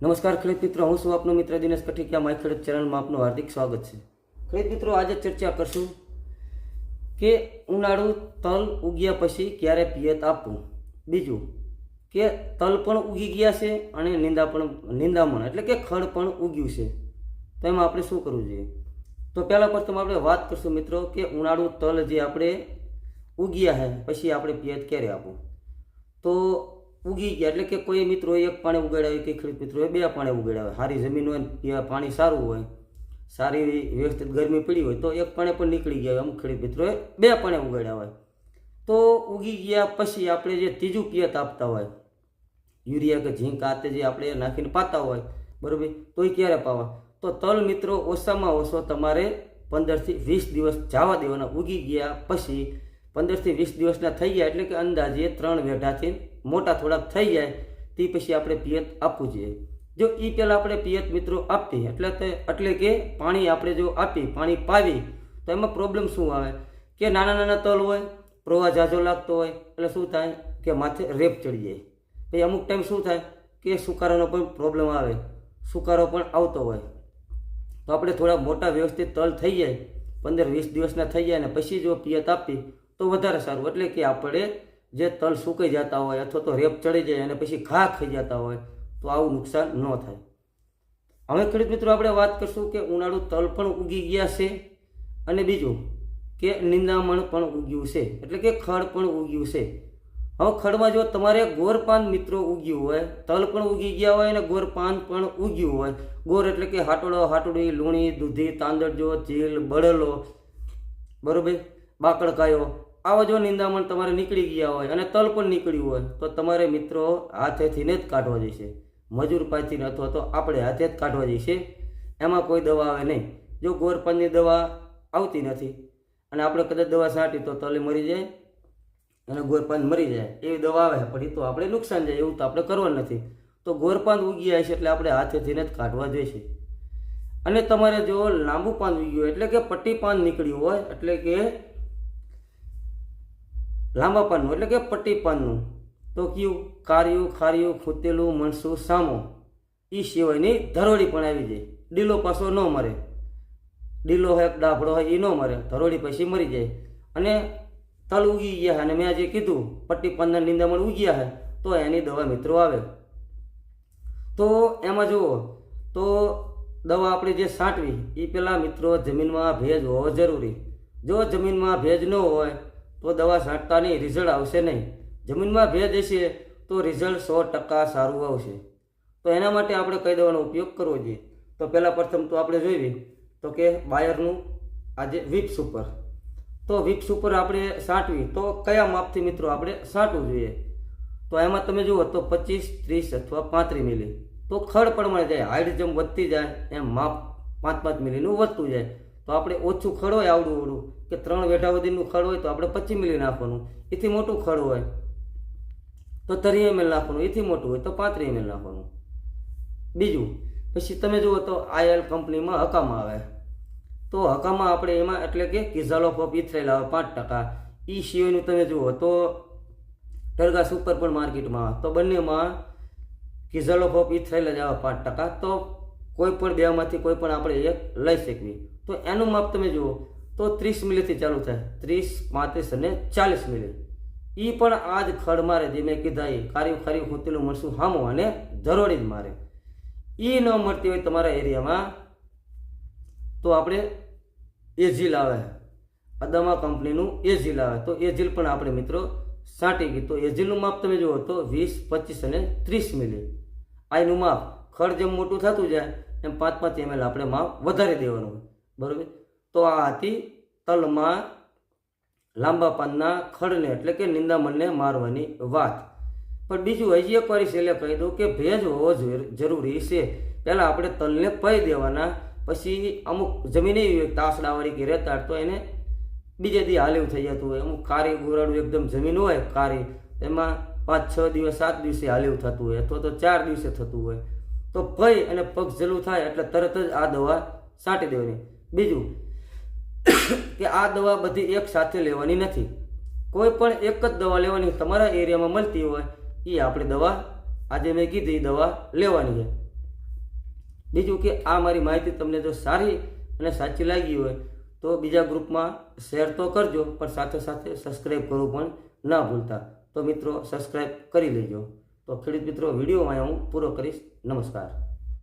નમસ્કાર ખેડૂત મિત્રો, હું છું આપનો મિત્ર દિનેશ કઠિકિયા માય ખેડૂત ચેનલમાં આપનું હાર્દિક સ્વાગત છે. ખેડૂત મિત્રો, આજે ચર્ચા કરશું કે ઉનાળુ તલ ઉગ્યા પછી ક્યારે પિયત આપવું? બીજું, કે તલ પણ ઉગી ગયા છે અને નિંદા પણ, નિંદામણ એટલે કે ખડ પણ ઉગ્યું છે. તો એમાં આપણે શું કરવું જોઈએ? તો પહેલાં પ્રથમ આપણે વાત કરશું મિત્રો કે ઉનાળુ તલ જે આપણે ઉગ્યા છે પછી આપણે પિયત ક્યારે આપવું? તો ઉગી ગયા. એટલે કે કોઈ મિત્રો એક પાણી ઉગાડ્યા હોય કે ખેડૂત મિત્રોએ બે પાણી ઉગાડાવે સારી જમીન હોય ને પાણી સારું હોય. સારી વ્યવસ્થિત ગરમી પડી હોય, તો એક પાણી પણ નીકળી ગયા હોય. અમુક ખેડૂત મિત્રોએ બે પાણી ઉગાડ્યા હોય. તો ઉગી ગયા પછી આપણે જે ત્રીજું પિયત આપતા હોય, યુરિયા કે ઝીંક આતે જે આપણે નાખીને પાતા હોય, બરોબર? એ ક્યારે પાવા? તો તલ મિત્રો ઓછામાં ઓછો તમારે પંદરથી વીસ દિવસ જવા દેવાના. ઉગી ગયા પછી પંદરથી વીસ દિવસના થઈ ગયા. એટલે કે અંદાજે ત્રણ વેઢાથી મોટા થોડાક થઈ જાય, તે પછી આપણે પિયત આપવું જોઈએ. જો એ પહેલાં આપણે પિયત મિત્રો આપીએ, એટલે એટલે કે પાણી આપણે જો આપી પાણી પાવી તો એમાં પ્રોબ્લેમ શું આવે? કે નાના નાના તલ હોય, પ્રવાહ ઝાઝો લાગતો હોય, એટલે શું થાય? કે માથે રેપ ચડી જાય. પછી અમુક ટાઈમ શું થાય? કે સુકારાનો પણ પ્રોબ્લેમ આવે, સુકારો પણ આવતો હોય. તો આપણે થોડા મોટા વ્યવસ્થિત તલ થઈ જાય, પંદર વીસ દિવસના થઈ જાય ને પછી જો પિયત આપી તો વધારે સારું. એટલે કે આપણે જે તલ સુકાઈ જતા હોય અથવા તો રેપ ચડી જાય અને પછી ઘા ખાઈ જતા હોય, તો આવું નુકસાન ન થાય. હવે ખેડૂત મિત્રો, આપણે વાત કરશું કે ઉનાળુ તલ પણ ઉગી ગયા છે અને બીજું કે નિંદામણ પણ ઉગ્યું છે, એટલે કે ખડ પણ ઉગ્યું છે. હવે ખડમાં જો તમારે ગોરપાન મિત્રો ઉગ્યું હોય, તલ પણ ઉગી ગયા હોય અને ગોરપાન પણ ઉગ્યું હોય, ગોર એટલે કે હાટોડો, હાટોડી, લૂણી, દૂધી તાંદળજો ચીલ બળેલો, બરોબર, બાકડકાયો આવા જો નિંદામણ તમારે નીકળી ગયા હોય અને તલ પણ નીકળ્યું હોય, તો તમારે મિત્રો હાથેથીને જ કાઢવા જશે મજૂર પાથીને અથવા તો આપણે હાથે જ કાઢવા જઈશે. એમાં કોઈ દવા આવે નહીં. જો ગોરપાનની દવા આવતી નથી અને આપણે કદાચ દવા છાંટી તો તલે મરી જાય અને ગોરપાન મરી જાય, એવી દવા આવે, પણ એ તો આપણે નુકસાન જાય, એવું તો આપણે કરવાનું નથી. તો ગોરપાન ઉગી છે એટલે આપણે હાથેથીને જ કાઢવા જોઈશે. અને તમારે જો લાંબુ પાન ઉગ્યું એટલે કે પટ્ટી પાન નીકળ્યું હોય, એટલે કે લાંબા પાનનું, એટલે કે પટ્ટી પાનનું. તો કયું? કાર્યું, ખાર્યું, ખૂતેલું, મણસું, સામો. એ સિવાયની ધરોડી પણ આવી જાય. ડીલો પાછો ન મરે. ડીલો હોય ડાફડો હોય એ ન મરે. ધરોડી પછી મરી જાય. અને તલ ઉગી ગયા અને મેં જે કીધું, પટ્ટી પંદર નિંદામણ ઉગ્યા છે. તો એની દવા મિત્રો આવે. તો એમાં જુઓ. તો દવા આપણે જે છાંટવી એ પહેલાં મિત્રો જમીનમાં ભેજ હોવો જરૂરી. જો જમીનમાં ભેજ ન હોય તો દવા છાંટતાની રિઝલ્ટ આવશે નહીં. જમીનમાં ભેજ હશે તો રિઝલ્ટ સો ટકા સારું આવશે. તો એના માટે આપણે કઈ દવાનો ઉપયોગ કરવો જોઈએ? તો પહેલાં પ્રથમ તો આપણે જોઈએ તો કે બાયરનું આજે વિપ ઉપર. તો વિપ ઉપર આપણે છાંટવી. તો કયા માપથી મિત્રો આપણે છાંટવું જોઈએ? તો એમાં તમે જુઓ તો પચીસ, ત્રીસ અથવા પાંત્રીસ મિલી. તો ખડ પ્રમાણે જાય હાઈટ જેમ વધતી જાય, એમ માપ પાંચ પાંચ મિલીનું વધતું જાય. તો આપણે ઓછું ખડ હોય આવડું આવડું કે ત્રણ વેઢા સુધીનું ખડ હોય તો આપણે પચીસ મિલી નાખવાનું. એથી મોટું ખડ હોય તો તરી એમએલ નાખવાનું. એથી મોટું હોય તો પાંત્રીસ એમએલ નાખવાનું. બીજું, પછી તમે જુઓ તો આયલ કંપનીમાં હકામાં આવે. તો હકામાં આપણે એમાં એટલે કે કિઝાલોફ ઓફ ઇથરેલ આવે પાંચ ટકા. એ સિવાયનું તમે જુઓ તો ટરગા સુપર પણ માર્કેટમાં તો બંનેમાં કિઝાલોફ ઓફ ઇથરેલ જ આવે પાંચ ટકા. તો કોઈ પણ બેમાંથી કોઈ પણ આપણે એક લઈ શકીએ. તો એનું માપ તમે જુઓ, તો ત્રીસ મિલીથી ચાલુ થાય. ત્રીસ, પાંત્રીસ અને ચાલીસ મિલી. એ પણ આ જ ખડ મારે જે મેં કીધા એ કાર્યું ખાર્યું ખૂતેલું મળશું હામો અને ધરોડી જ મારે. એ ન મળતી હોય તમારા એરિયામાં, તો આપણે એઝીલ આવે. અદામા કંપનીનું એઝીલ આવે. તો એઝીલ પણ આપણે મિત્રો સાંટી ગઈ. તો એઝીલનું માપ તમે જુઓ તો વીસ, પચીસ અને ત્રીસ મિલી. આનું માપ ખડ જેમ મોટું થતું જાય એમ પાંચ પાંચ એમએલ આપણે માપ વધારી દેવાનું બરાબર? તો આ હતી તલમાં લાંબા પાનના ખડને એટલે કે નિંદામણને મારવાની વાત. પણ બીજું હજી એક વાર છેલ્લે કહી દઉં કે ભેજ હોવો જરૂરી છે. પહેલાં આપણે તલને પઈ દેવાના, પછી અમુક જમીન એવી તાસડાવાળી કે રહેતા તો એને બીજે દી હાલ્યું થઈ જતું હોય. અમુક કારી ગોરાડું એકદમ જમીન હોય કારી એમાં પાંચ છ દિવસ સાત દિવસે હાલ્યું થતું હોય અથવા તો ચાર દિવસે થતું હોય. તો ભય અને પગ જલું થાય એટલે તરત જ આ દવા છાંટી દેવાની. બીજું, કે આ દવા બધી એક સાથે લેવાની નથી. કોઈ પણ એક જ દવા લેવાની તમારા એરિયામાં મળતી હોય એ આપણે દવા, આજે મેં કીધી દવા લેવાની છે. બીજું કે આ મારી માહિતી તમને જો સારી અને સાચી લાગી હોય, તો બીજા ગ્રુપમાં શેર તો કરજો, પણ સાથે સાથે સબસ્ક્રાઈબ કરવું પણ ના ભૂલતા. તો મિત્રો સબસ્ક્રાઈબ કરી લેજો. તો ખેડૂત મિત્રો, વિડીયોમાં હું પૂરો કરીશ. નમસ્કાર.